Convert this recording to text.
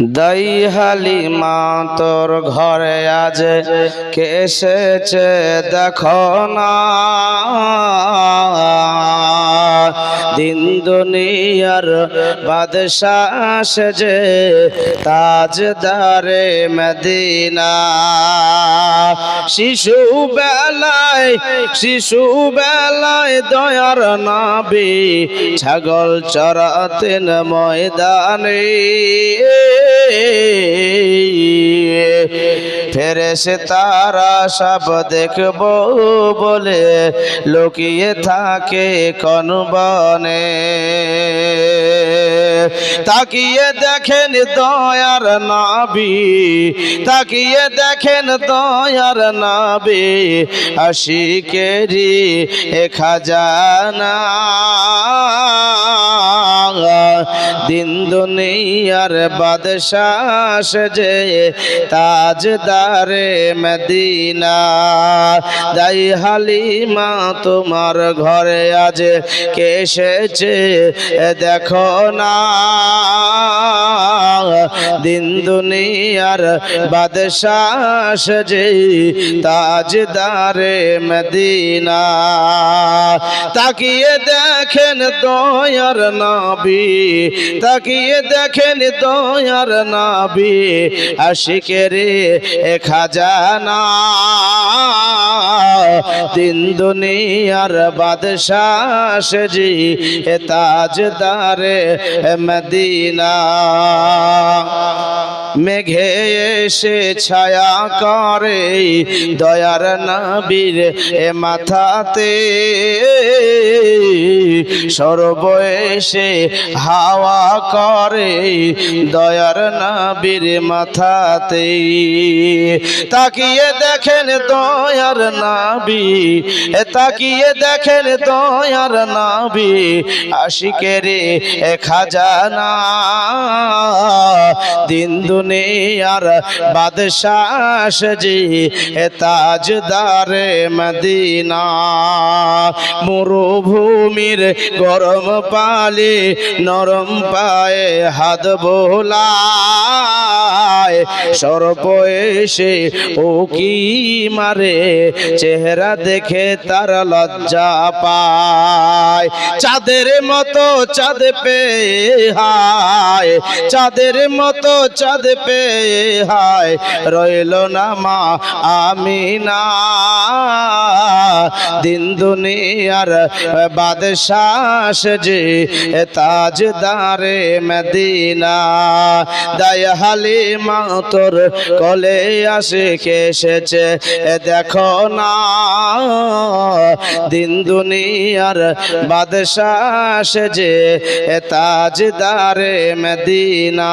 দাই হালিমা তোর ঘরে আজ কে এসেছে দেখো না। দিন দুনিয়ার বাদশাহ সেজে তাজদারে মদিনা। শিশু বেলায় শিশু বেলায় দয়ার নাবি, ছাগল চরাতেন ময়দানে। ফেরেছে তারা সব দেখব বলে লুকিয়ে থাকে কোন বনে তাকিয়ে দেখেন দয়ার নাবি, তাকিয়ে দেখেন দয়ার নাবি আশিকেরি এ খাজানা। দুনিয়ার বাদশাহ যে তাজদারে মদিনা। দাই হালিমা তোমার ঘরে আজ কে এসেছে দেখো না। দিন দুনিয়ার বাদশাহ যে তাজদারে মদিনা। তাকিয়ে দেখেন দয়ার নাবি, তাকিয়ে দেখেন দয়ার নাবি, আশিকের খাজানা। দিন দুনিয়ার বাদশাহ এ তাজদারে মদিনা। মেঘে এসে ছায়া করে দয়ার নবীর এ মাথাতে। সর্ব এসে হাওয়া করে দয়ার নবীর মাথাতে। তাকিয়ে দেখেন দয়ার নাবি তাকিয়ে দেখেন দয়ার নাবি, আশিকের খাজানা। দিন দুনিয়ার বাদশাহ জি তাজদারে মদিনা। মরুভূমির গরম পালে নরম পায়ে হাত বোলায়। সর্প এসে ও কি মারে, চেহারা দেখে তার লজ্জা পায়। চাঁদের মতো চাঁদ পে হায় চাঁদের মতো চাঁদ পে হায়, রইল না মা আমিনা। দিন দুনিয়ার বাদশাহ যে তাজদারে মদিনা। দায় হালিমা তোর কলে আসে এসেছে দেখো না। দিন দুনিয়ার বাদশাহ যে তাজ তাজদারে মদিনা।